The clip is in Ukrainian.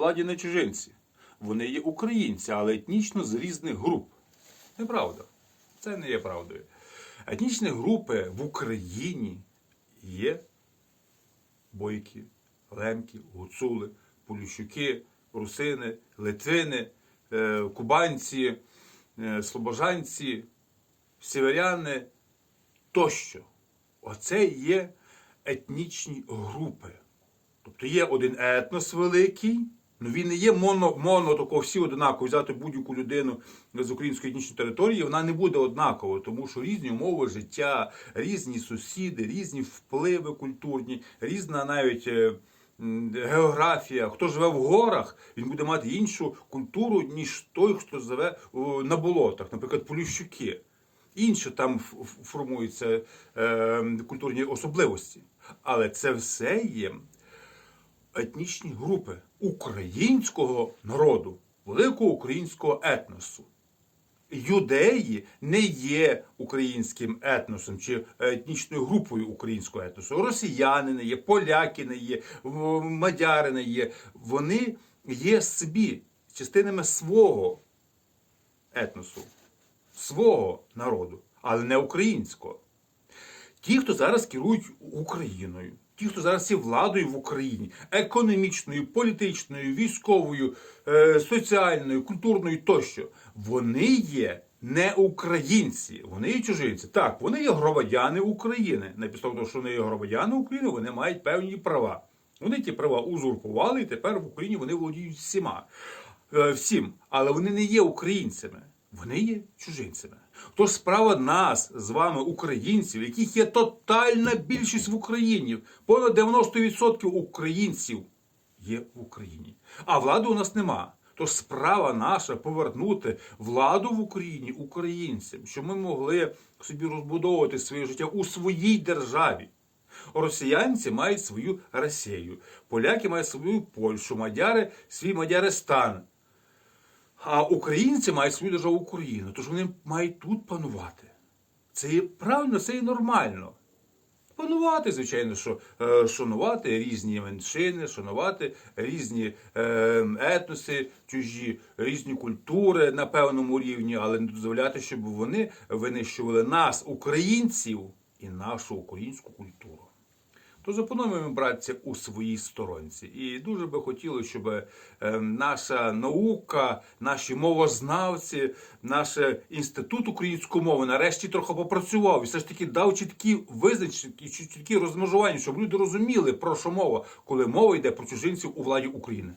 владі не чужинці. Вони є українці, але етнічно з різних груп. Неправда. Це не є правдою. Етнічні групи в Україні є бойки, лемки, гуцули, полющуки, русини, литвини, е, кубанці, е, слобожанці, сіверяни тощо. Оце є етнічні групи. Тобто є один етнос великий, ну він не є моно, моно такого всі однаково. Взяти будь-яку людину з української етнічної території, вона не буде однаковою, тому що різні умови життя, різні сусіди, різні впливи культурні, різна навіть. е, Географія, хто живе в горах, він буде мати іншу культуру, ніж той, хто живе на болотах, наприклад, поліщуки. Інше там формуються е, культурні особливості. Але це все є етнічні групи українського народу, великого українського етносу. Юдеї не є українським етносом чи етнічною групою українського етносу. Росіяни не є, поляки не є, мадяри не є. Вони є собі частинами свого етносу, свого народу, але не українського. Ті, хто зараз керують Україною, ті, хто зараз є владою в Україні, економічною, політичною, військовою, е, соціальною, культурною тощо, вони є не українці, вони є чужинці. Так, вони є громадяни України. На підставі того, що вони є громадяни України, вони мають певні права. Вони ті права узурпували, і тепер в Україні вони володіють всіма. Е, всім, але вони не є українцями, вони є чужинцями. Тож справа нас з вами, українців, яких є тотальна більшість в Україні, понад 90% українців є в Україні. А влади у нас нема. Тож справа наша повернути владу в Україні українцям, щоб ми могли собі розбудовувати своє життя у своїй державі. Росіянці мають свою Росію, поляки мають свою Польщу, мадяри свій Мадяристан. А українці мають свою державу Україну, тож вони мають тут панувати. Це правильно, це є нормально. Панувати, звичайно, що е, шанувати різні меншини, шанувати різні е, етноси, чужі, різні культури на певному рівні, але не дозволяти, щоб вони винищували нас, українців, і нашу українську культуру. То запануємо, братися, у своїй сторонці. І дуже би хотілося, щоб е, наша наука, наші мовознавці, наш інститут української мови нарешті трохи попрацював і все ж таки дав чіткі визначення, і чіткі розмежування, щоб люди розуміли, про що мова, коли мова йде про чужинців у владі України.